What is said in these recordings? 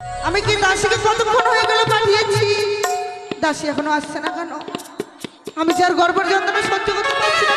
আমি কি দাসীকে কতক্ষণ হয়ে গেল পাঠিয়েছি? দাসী এখনও আসছে না কেন? আমি যে আর গর্ব যন্ত্রণা সহ্য করতে পারছি না।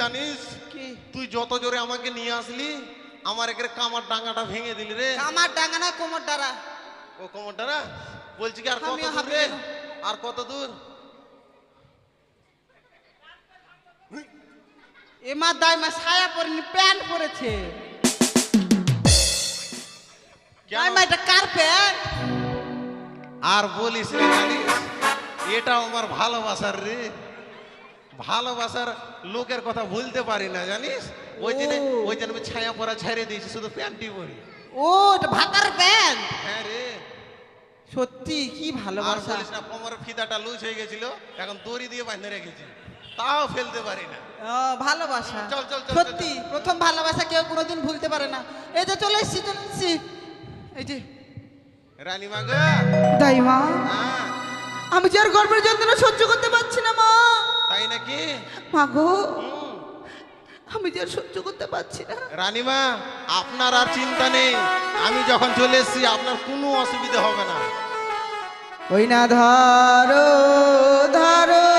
জানিস? কি? তুই যত জোরে আমাকে নিয়ে আসলি আমার একের কামার ডাঙ্গাটা ভেঙে দিলি রে। আমার ডাঙ্গা না কোমর ডারা ও কোমর না বলছি কি আর কত দূর রে? আর কত দূর? এ মা দাই মা ছায়া পরেনি প্যান্ট পরেছে। কেন? মা এটা কার প্যান্ট আর বলিস রে জানিস এটা আমার ভালোবাসার রে। ভালোবাসার লোকের কথা ভুলতে পারি না জানিস? ওই জন্য ওই জন্য আমি ছায়া পরা ছেড়ে দিয়েছি শুধু প্যান্টই পরি। ও ভাতার প্যান্ট? হ্যাঁ রে। সত্যি কি আর ভালোবাসা। না কোমরের ফিতাটা লুজ হয়ে গেছিল এখন দড়ি দিয়ে বাঁধে রেখেছি। তাও ফেলতে পারি না। ভালোবাসা। চল, চল, সত্যি প্রথম ভালোবাসা কেউ কোনোদিন ভুলতে পারে না। এই যে চলে এসছি এই যে। গো। তাই মা। হ্যাঁ, আমি যে আর গর্ভের যন্ত্রণা সহ্য করতে পারছি না মা। তাই নাকি? মাগো আমি যে সহ্য করতে পারছি না। রানীমা আপনার আর চিন্তা নেই। আমি যখন চলে এসেছি আপনার কোনো অসুবিধা হবে না। ওই না ধরো ধরো।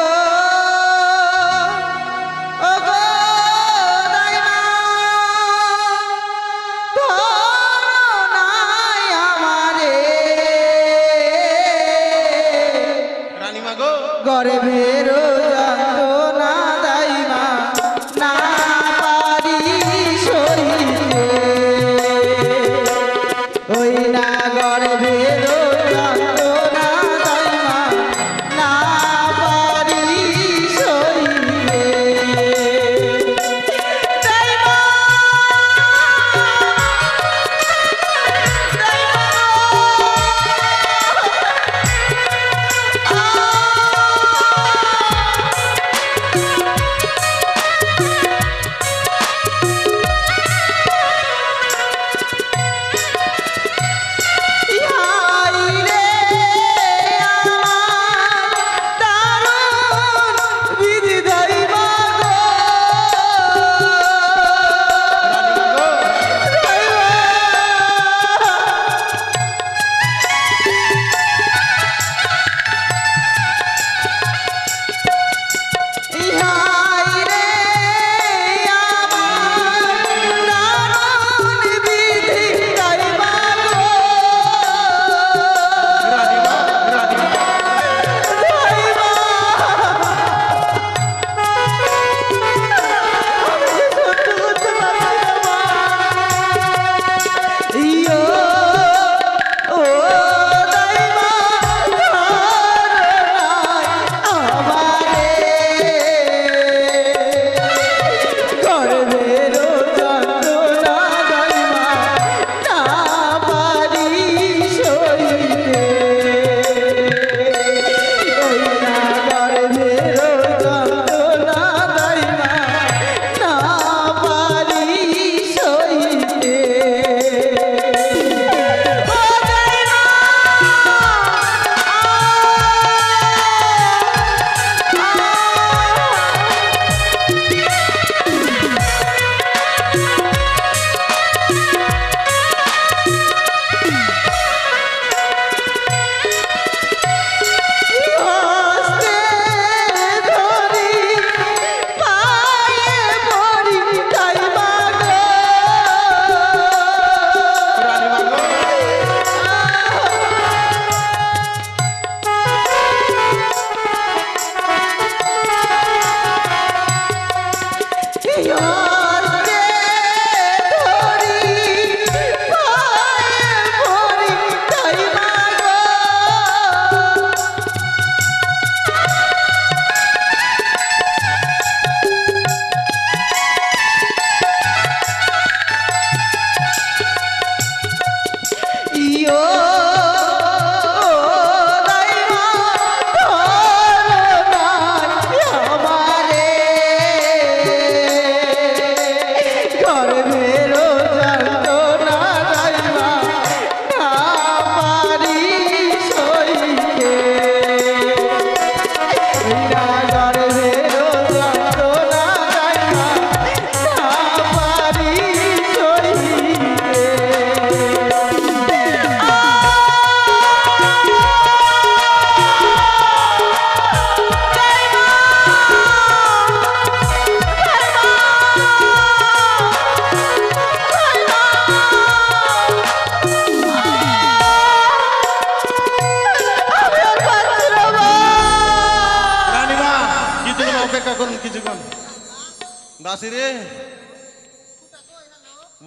দাসি রে।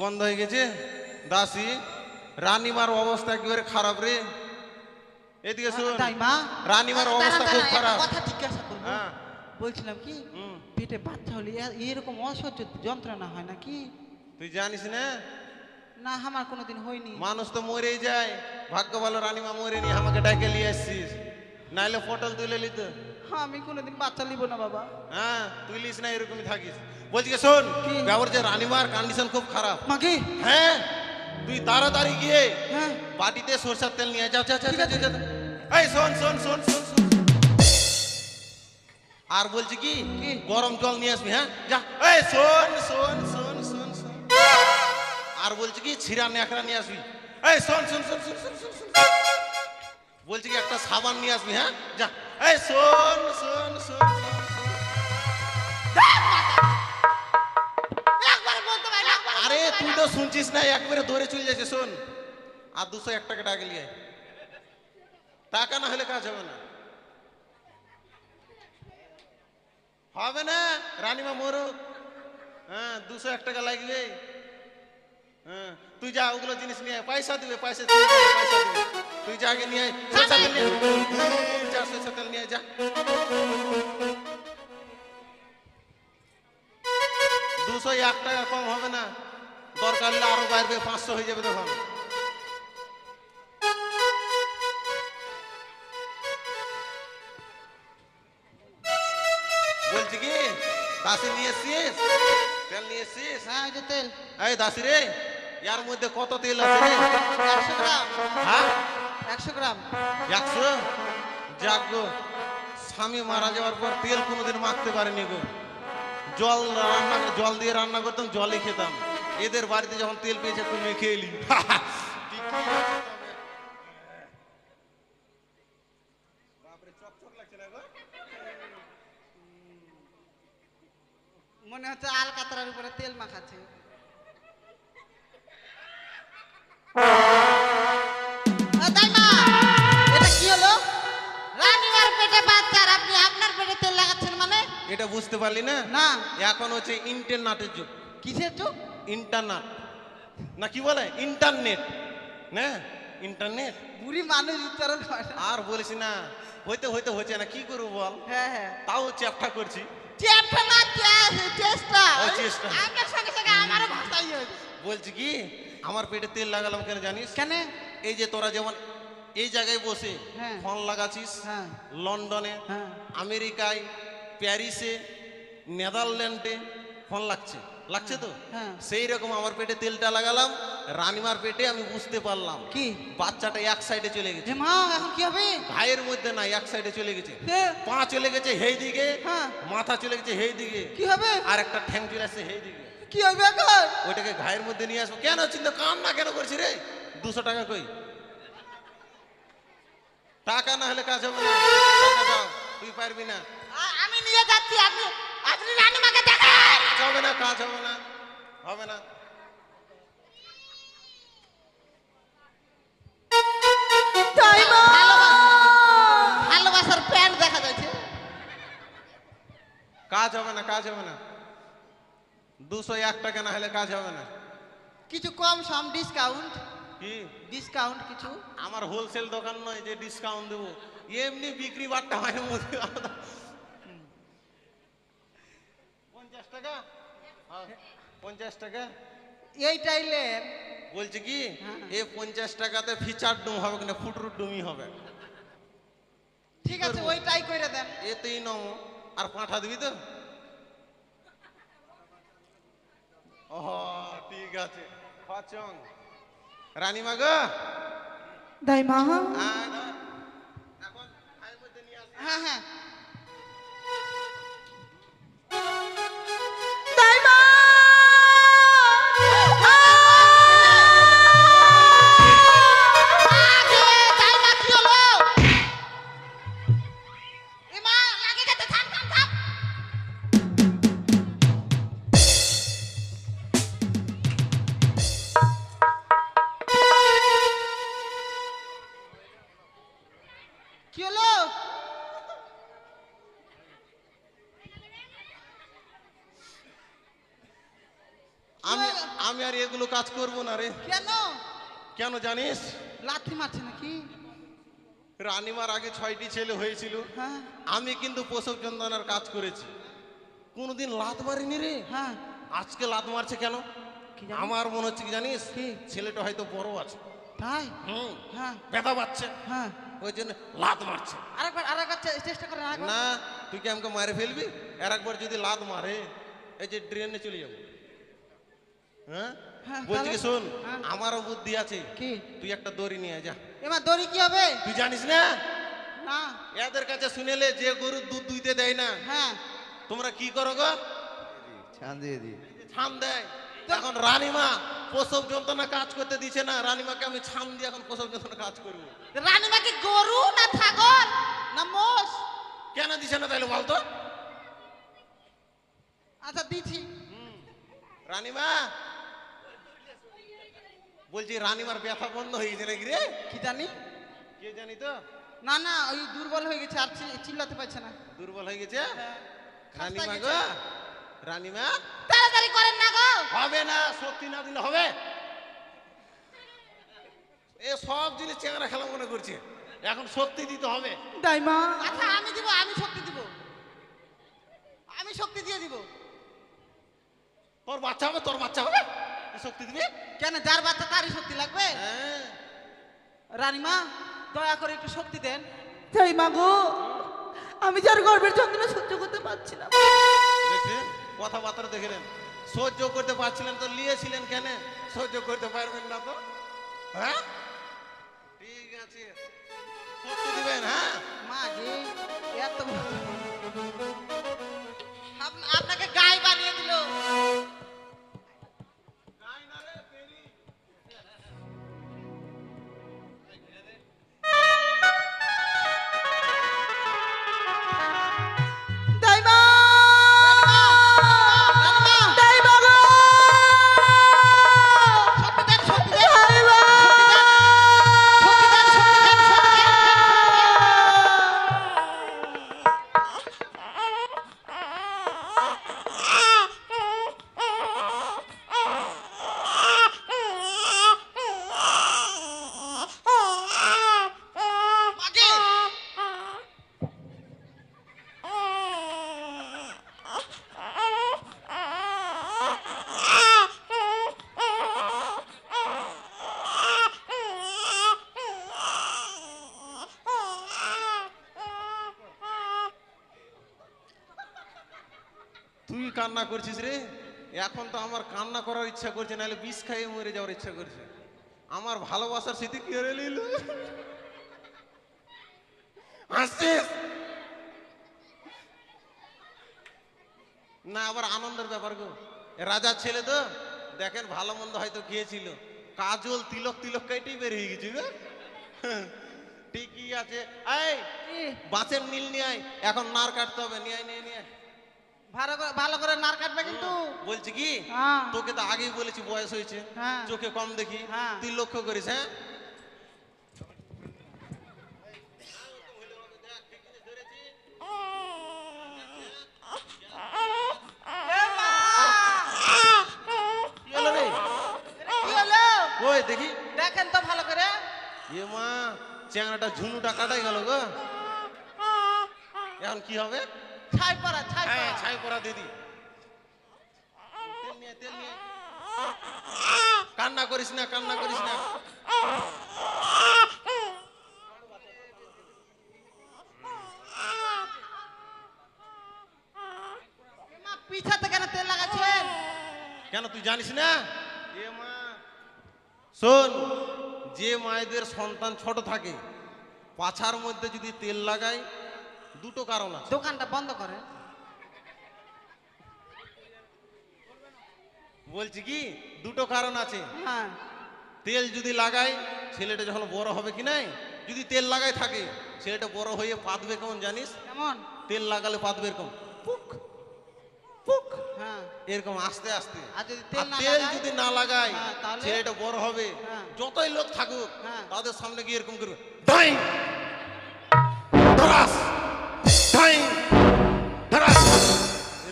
বন্ধ হয়ে গেছে। দাসি রানীমার অবস্থা একেবারে খারাপ রে। এদিকে শুন রানীমার অবস্থা খুব খারাপ। কথা জিজ্ঞাসা করব। হ্যাঁ। বলছিলাম কি। পেটে বাচ্চা হলে এরকম অসহ্য যন্ত্রণা হয় নাকি? তুই জানিস না? না আমার কোনোদিন হয়নি। মানুষ তো মরেই যায়। ভাগ্য ভালো রানীমা মরে নি আমাকে ডাকে নিয়ে আসছিস। নাইলে পটল তুলে নিত। হ্যাঁ আমি কোনোদিন বাচ্চা নিব না বাবা। হ্যাঁ তুই লিস না এরকমই থাকিস। বলছি কি শোন? ব্যাপার যে রানীমার কন্ডিশন খুব খারাপ মাকে হ্যাঁ তুই তাড়াতাড়ি গিয়ে হ্যাঁ বাটিতে সরষের তেল নিয়ে যাও। এই শোন শোন শোন শোন শোন। আর বলছি কি? গরম জল নিয়ে আসবি হ্যাঁ যা এই শোন শোন শোন শোন শোন আর বলছি কি ছিরা ন্যাকড়া নিয়ে আসবি এই শোন শোন শোন শোন শোন শোন। বলছি কি একটা সাবান নিয়ে আসবি হ্যাঁ যা এই শোন শোন শোন তো শুনছিস না একবারে দৌড়ে চলে যাচ্ছে শোন আর দুশো এক টাকা টাকা লিয়ে আয়। টাকা না হলে কাজ হবে না হবে না রানীমা মরুক হ্যাঁ দুশো এক টাকা লাগবে হ্যাঁ তুই যা ওগুলো জিনিস নিয়ে আয়। পয়সা দিবে পয়সা তুই দিবে, পয়সা দিবে তুই যা আগে নিয়ে আয়। সরষের তেল নিয়ে আয়। হুম, যা সরষের তেল নিয়ে আয়, যা দুশো এক টাকা কম হবে না দরকার হলে আরও বাড়বে পাঁচশো হয়ে যাবে তখন বলছি কি? দাসি নিয়ে এসছিস? তেল নিয়ে এসছিস? হ্যাঁ এই যে তেল। এই দাসি রে ইয়ার মধ্যে কত তেল আছে রে? একশো গ্রাম। হ্যাঁ? একশো গ্রাম। একশো? যাক গো স্বামী মারা যাওয়ার পর তেল কোনোদিন মাখতে পারেনি গো। জল রান্না জল দিয়ে রান্না করতাম জলই খেতাম। এদের বাড়িতে যখন তেল পেয়েছে তুমি খেয়ে এলি মনে হচ্ছে আল আলকাতরার উপরে তেল মাখাচ্ছে। মানে? এটা বুঝতে পারলি না? না। এখন হচ্ছে ইন্টারনেটের যুগ। কিসের চোখ ইন্টারনেট। না কি বলে? ইন্টারনেট। না? ইন্টারনেট? বুড়ি মানুষ উচ্চারণ হয় আর বলিস না। হইতে হইতে হচ্ছে না। কি করব বল? হ্যাঁ হ্যাঁ। তাও চেষ্টা করছি। চেষ্টা না চেষ্টা চেষ্টা। আপনার সঙ্গে সঙ্গে আমারও ভাষাই বলছি কি? আমার পেটে তেল লাগালাম কেন জানিস? কেন? এই যে তোরা যেমন এই জায়গায় বসে হ্যাঁ। ফোন লাগাছিস হ্যাঁ। লন্ডনে হ্যাঁ। আমেরিকায় প্যারিসে নেদারল্যান্ডে ফোন লাগছে। লাগছে তো? হ্যাঁ। সেই রকম আমার পেটে তেলটা লাগালাম রানিমার পেটে আমি বুঝতে পারলাম। কি? বাচ্চাটা এক সাইডে চলে গেছে। মা এখন কি হবে? ভাইয়ের মধ্যে না এক সাইডে চলে গেছে। পা চলে গেছে হেই দিকে হ্যাঁ। মাথা চলে গেছে হেই দিকে। কি হবে? আর একটা ঠ্যাং চলে আসছে হেই দিকে। কি হবে এখন ওইটাকে ঘায়ের মধ্যে নিয়ে আসব। কেন চিন্তা কাম না কেন করছি রে? দুশো টাকা কই? টাকা না হলে কাজ হবে না। দাও তুই পারবি না। আমি নিয়ে যাচ্ছি আপনি আপনি রানীমাকে কাজ হবে না কাজ হবে না হবে না। ভালোবাসার প্যান্ট দেখা যাচ্ছে। কাজ হবে না কাজ হবে না। দুশো এক টাকা না হলে কাজ হবে না। কিছু কম সম ডিসকাউন্ট কি? ডিসকাউন্ট কিছু। আমার হোলসেল দোকান নয় যে ডিসকাউন্ট দেবো। এমনি বিক্রি বাট্টা মায়ের মধ্যে আলাদা। পঞ্চাশ টাকা? হ্যাঁ, পঞ্চাশ টাকা। এইটাই লেন। বলছি কি হ্যাঁ। এ পঞ্চাশ টাকাতে ফিচার ডুম হবে কিনা ফুটরুট ডুমি হবে। ঠিক আছে ওইটাই করে দেন। এতেই নম। আর পাঠা দিবি তো? ও ঠিক আছে। পাচং রানীমা গো। দাই মা আয় ধর। এখন খায়ের মধ্যে নিয়ে আসি। হ্যাঁ হ্যাঁ। কাজ করব না রে। কেন? কেন জানিস? লাথি মারছে নাকি? রানিমার আগে ছয়টি ছেলে হয়েছিল। হ্যাঁ। আমি কিন্তু প্রসব যন্ত্রণার কাজ করেছি। কোনোদিন লাত মারিনি রে। হ্যাঁ। আজকে লাত মারছে কেন? আমার মনে হচ্ছে কি জানিস? কি? ছেলেটা হয়তো বড় আছে। তাই? হুম। হ্যাঁ। ব্যথা পাচ্ছে। হ্যাঁ। ওই জন্য লাত মারছে। আরেকবার আরেকবার চেষ্টা করে না তুই কি আমাকে মারে ফেলবি? আর একবার যদি লাত মারে এই যে ড্রেনে চলে যাব। হ্যাঁ, বলছি কি? শোন হ্যাঁ। আমারও বুদ্ধি আছে। কি? তুই একটা দড়ি নিয়ে যা। এবার দড়ি কি হবে? তুই জানিস না? না। এদের কাছে শুনেলে যে গরুর দুধ দুইতে দেয় না হ্যাঁ। তোমরা কি করো গো? ছান দিয়ে দিই ছান দেয়। এখন রানীমা প্রসব যন্ত্রণা কাজ করতে দিছে না রানীমাকে আমি ছান দিয়ে এখন প্রসব যন্ত্রণা কাজ করব। রানীমা কি গরু না ছাগল না মোষ? কেন দিছে না তাহলে বলতো? আচ্ছা দিছি। রানীমা বলছি রানীমার ব্যথা বন্ধ হয়ে গেছে নাকি রে? কি জানি? কে জানি তো? না না ওই দুর্বল হয়ে গেছে আর চিল্লাতে পারছে না। দুর্বল হয়ে গেছে? খাস্তা রানীমা। গো রানীমা? তাড়াতাড়ি করেন না গো। হবে না শক্তি না দিলে হবে। এ সব জিনিস চেংরা খেলা মনে করছে। এখন শক্তি দিতে হবে। দাইমা। আচ্ছা আমি দিব আমি শক্তি দিব। আমি শক্তি দিয়ে দিব। তোর বাচ্চা হবে তোর বাচ্চা হবে? শক্তি দিবি? কেন যার বাচ্চা তারই শক্তি লাগবে? হ্যাঁ। রানীমা দয়া করে একটু শক্তি দেন। দাইমা গো আমি যার গর্বের যন্ত্রণা সহ্য করতে পারছি না। কথাবার্তা দেখে নেন। সহ্য করতে পারছিলেন তো নিয়েছিলেন কেন? সহ্য করতে পারবেন না তো? হ্যাঁ? ঠিক আছে। শক্তি দিবেন হ্যাঁ? মা গে এত আপনাকে গায়ে বানিয়ে দিল। তুই কান্না করছিস রে? এখন তো আমার কান্না করার ইচ্ছা করছে নাহলে বিষ খাইয়ে মরে যাওয়ার ইচ্ছা করছে। আমার ভালোবাসার স্মৃতি কি হয়ে নিল হাসছিস না আবার আনন্দের ব্যাপার গো। রাজার ছেলে তো দেখেন ভালো মন্দ হয়তো গিয়েছিল কাজল তিলক তিলক কেটেই বের হয়ে গেছি ঠিকই আছে। এই? বাঁচের নীল নিয়ে আয়। এখন নার কাটতে হবে নিয়ে নিয়ে নিয়ে। ভালো করে ভালো করে নার কাটবে কিন্তু। বলছি কি? হ্যাঁ। তোকে তো আগেই বলেছি বয়স হয়েছে। হ্যাঁ। চোখে কম দেখি। হ্যাঁ। তুই লক্ষ্য করিস হ্যাঁ? দেখি। দেখেন তো ভালো করে। এ মা চ্যাংড়াটা ঝুনুটা কাটাই গেল গো। এখন কি হবে? ছাই পড়া ছাই হ্যাঁ ছাই পড়া দিদি। তেল নিয়ে তেল নিয়ে। কান্না করিস না কান্না করিস না। পিছাতে কেন তেল লাগাচ্ছেন? কেন তুই জানিস না? এ মা। শোন যে মায়েদের সন্তান ছোট থাকে পাছার মধ্যে যদি তেল লাগায় দুটো কারণ আছে। দোকানটা বন্ধ করে। বলছি কি দুটো কারণ আছে। হ্যাঁ। তেল যদি লাগাই ছেলেটা যখন বড় হবে কি নাই? যদি তেল লাগাই থাকে ছেলেটা বড় হয়ে পাতবে কেমন জানিস? কেমন? তেল লাগালে পাতবে এরকম পুক। পুক। হ্যাঁ। এরকম আস্তে আস্তে। আর যদি তেল না তেল যদি না লাগায় হ্যাঁ, ছেলেটা বড় হবে। হ্যাঁ। যতই লোক থাকুক হ্যাঁ। তাদের সামনে গিয়ে এরকম করবে ডাইং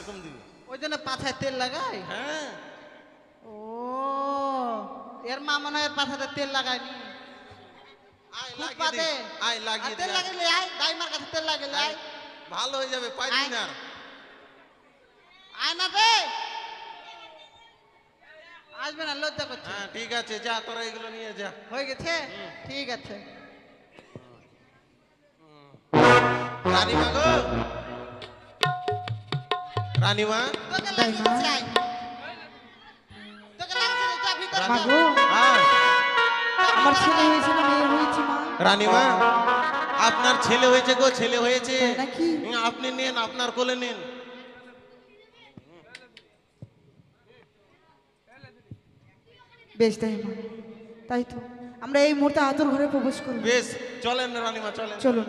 ধরাস দিবে। ওই জন্য পাছায় তেল লাগায়? হ্যাঁ। ও এর মা মনে হয় পাছাতে তেল লাগায়নি। আয় লাগিয়ে আয় লাগিয়ে তেল লাগাইলে আয়। দাইমার কাছে তেল লাগাইলে আয়। ভালো হয়ে যাবে আয়। না। আয় না রে। আসবে না লজ্জা করছে। হ্যাঁ ঠিক আছে যা তোরা এগুলো নিয়ে যা। হয়ে গেছে? ঠিক আছে। আমার ছেলে হয়েছে না মেয়ে হয়েছে। মা রানীমা আপনার ছেলে হয়েছে গো ছেলে হয়েছে? আপনি নেন আপনার কোলে নেন। বেশ তাই মা তাই তো। আমরা এই মুহূর্তে আতর ঘরে প্রবেশ করব। বেশ চলেন রানীমা চলেন। চলুন